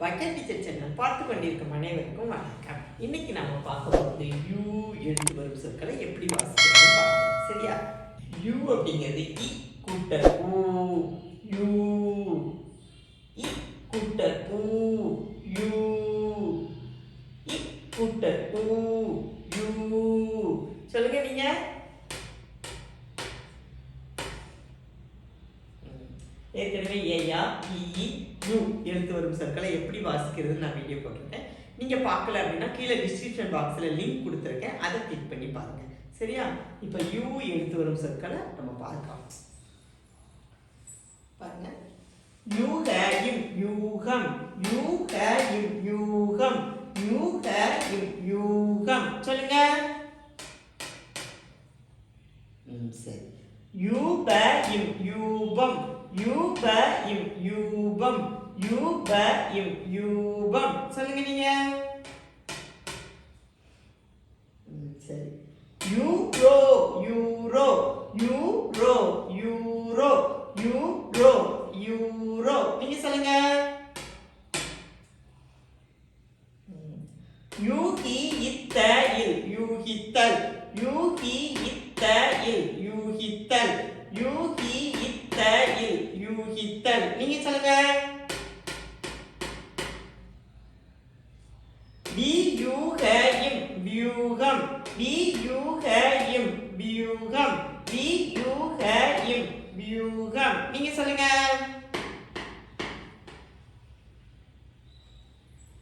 Bucket teacher channel பார்த்து கொண்டிருக்கும் அனைவருக்கும் வணக்கம். இன்னைக்கு நாம பார்க்க போகிறது யூ எழுத்து வரும் சொற்களை எப்படி வாசிக்கிறது சரியா? யூ அப்படிங்கிறது இ கூட்டல் ஓ யூ இ கூட்டல் ஊ யூ இ கூட்டல் ஊ யூ சொல்லுங்க நீங்க ஏற்கனவே ஏஆ இஇ யூ எழுத்து வரும் சொற்களை எப்படி வாசிக்கிறதுன்னு நான் வீடியோ போட்டிருக்கேன். நீங்கள் பார்க்கல அப்படின்னா கீழே டிஸ்கிரிப்ஷன் பாக்ஸில் லிங்க் கொடுத்துருக்கேன். அதை கிளிக் பண்ணி பாருங்க. சரியா? இப்போ யூ எழுத்து வரும் சொற்களை நம்ம பார்க்கலாம். பாருங்க. யூகம். யூகம் யூகம். யூகம் யூகம் யூகம். சொல்லுங்க. ம் சரி. யூப இம் யூபம். யூப இம் யூபம் யூப இம் யூபம். சொல்லுங்க நீங்க. சரி. Euro euro euro euro euro euro. நீங்க சொல்லுங்க. யூகி இத்த இல் யூகித்தல். யூகி இத்த இல் யூகித்தல். யூகி இத்த இல் யூகித்தல் நீங்க சொல்லுங்க வியூகம் வியூகம் வியூகம் வியூகம் வியூகம் வியூகம் நீங்க சொல்லுங்க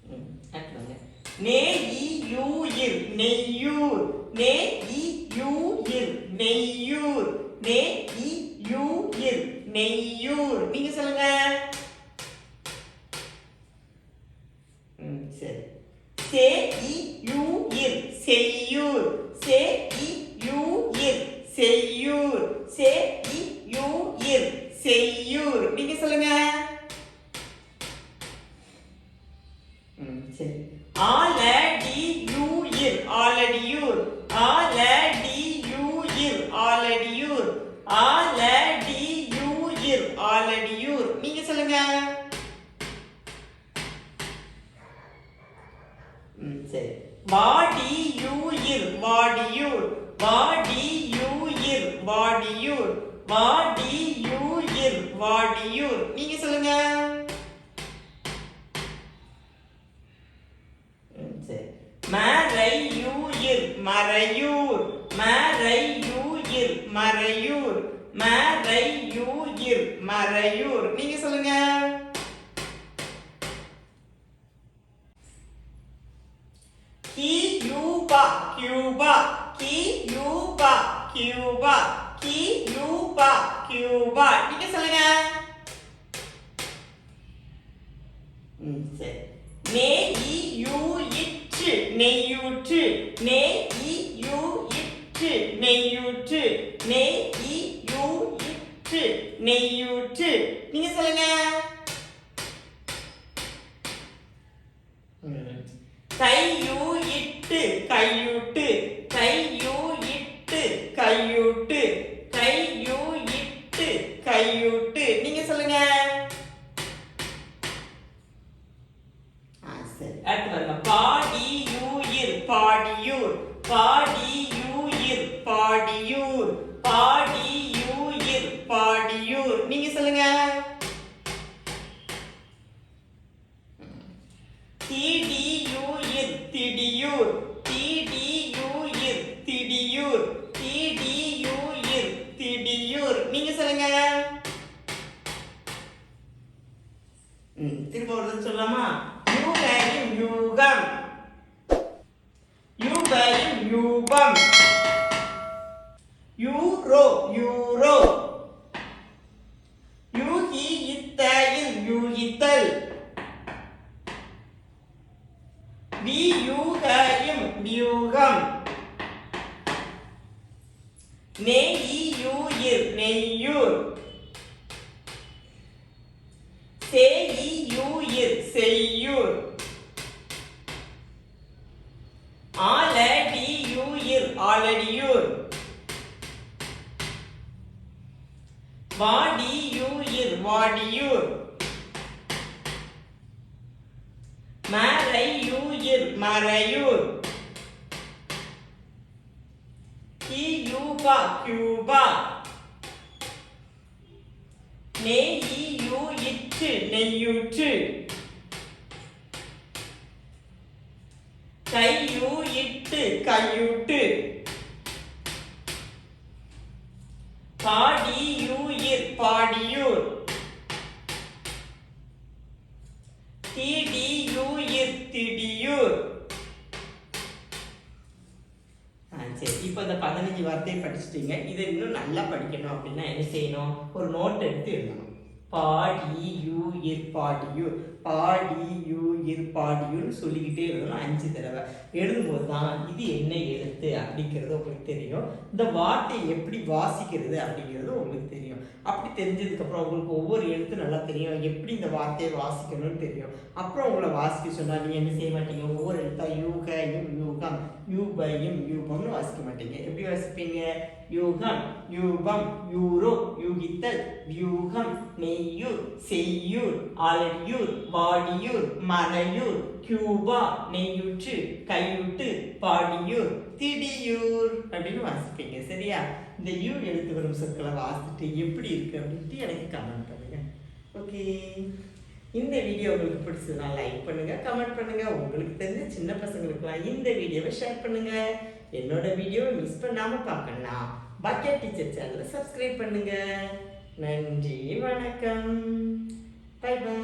ம், அடுத்து வாங்க. நெய்யூயிர் நெய்யூர் நெய்யூயிர் நெய்யூர் நெய்யூயிர் யூர் நீங்க சொல்லுங்க. சே இ யூ செய்யூயிர் செய்யூர் செய்யூயிர் செய்யூர் செய்யூயிர் செய்யூர் நீங்க சொல்லுங்க. ம், சரி. ஆலடியூயிர் ஆலடியூர் யூ ஆலடியூர் ஆலடியூயிர் ஆலடியூர் நீங்க சொல்லுங்க ம், சரி. வாடியூயிர் வாடியூர் வாடியூயிர் வாடியூர் வாடியூயிர் வாடியூர். நீங்க சொல்லுங்க. ம், சரி. மறையூயிர் மறையூர் மறையூயிர் மறையூர் மறையூயிர் மறையூர். நீங்க சொல்லுங்க. Cuba Cuba Cuba Cuba Cuba Cuba நீங்க சொல்லுங்க சரி நெய்யூயிற்று நெய்யூற்று நெய்யூயிற்று நெய்யூற்று நெய்யூயிற்று நெய்யூற்று நீங்க சொல்லுங்க ம். கையூயிட்டு கையூட்டு கையூயிட்டு கையூட்டு கையூயிட்டு கையூட்டு. நீங்க சொல்லுங்க. சரி. அடுத்து பாடியூயிர் பாடியூர் பாடியூயிர் திரும்ப ஒரு சொல்லாமா யூ யூகையும் யூகம். யூ யூகையும் யூபம் யூரோ யூரோ. யூகி இத்தையில் யூகித்தல் வியூகையும் வியூகம் நெய்யூயிர் நெய்யூர். செய்யூர் செய்யூர் ஆலடியூயிர் ஆலடியூர் வாடியூயிர் வாடியூர் மறையூர் கியூபா கியூபா. நெய்யு இற்று நெய்யுற்று கையு இட்டு கையுட்டு பாடியூயிர் பாடியூர் திடியூயிர் திடியூர் ஆ, சரி. இப்போ இந்த பதினஞ்சு வார்த்தையை படிச்சுட்டீங்க. இதை இன்னும் நல்லா படிக்கணும் அப்படின்னா என்ன செய்யணும்? ஒரு நோட் எடுத்து எழுதணும். பாடி யூ இர் பாடியூர் பாடி யூ இர் பாடியூர்னு சொல்லிக்கிட்டே எழுதணும் அஞ்சு தடவை. எழுதும்போது தான் இது என்ன எழுத்து அப்படிங்கிறது உங்களுக்கு தெரியும். இந்த வார்த்தையை எப்படி வாசிக்கிறது அப்படிங்கிறது உங்களுக்கு தெரியும். அப்படி தெரிஞ்சதுக்கப்புறம் உங்களுக்கு ஒவ்வொரு எழுத்து நல்லா தெரியும். எப்படி இந்த வார்த்தையை வாசிக்கணும்னு தெரியும். அப்புறம் உங்களை வாசிக்க சொன்னால் நீங்கள் என்ன செய்ய மாட்டீங்க? ஒவ்வொரு எழுத்தா யூக யூ யூகம். யூபையும் யூபம்னு வாசிக்க மாட்டீங்க. எப்படி வாசிப்பீங்க? யூகம் யூபம் யூரோ யூகித்தல் வியூகம் நெய்யூர் செய்யூர் அலையூர் வாடியூர் மலையூர் கியூபா நெய்யுற்று கையுட்டு பாடியூர் திடியூர் அப்படின்னு வாசிப்பீங்க. சரியா? இந்த யூ எழுத்து வரும் சொற்களை வாசிட்டு எப்படி இருக்கு அப்படின்ட்டு எனக்கு கமெண்ட் பண்ணுங்க. ஓகே இந்த வீடியோ உங்களுக்கு பிடிச்சதுனா லைக் பண்ணுங்க கமெண்ட் பண்ணுங்க. உங்களுக்கு தெரிஞ்ச சின்ன பசங்களுக்குலாம் இந்த வீடியோவை ஷேர் பண்ணுங்க. என்னோட வீடியோவை மிஸ் பண்ணாம பார்க்கலாம். பக்கெட் டீச்சர் சேனலை சப்ஸ்கிரைப் பண்ணுங்க. நன்றி வணக்கம். By by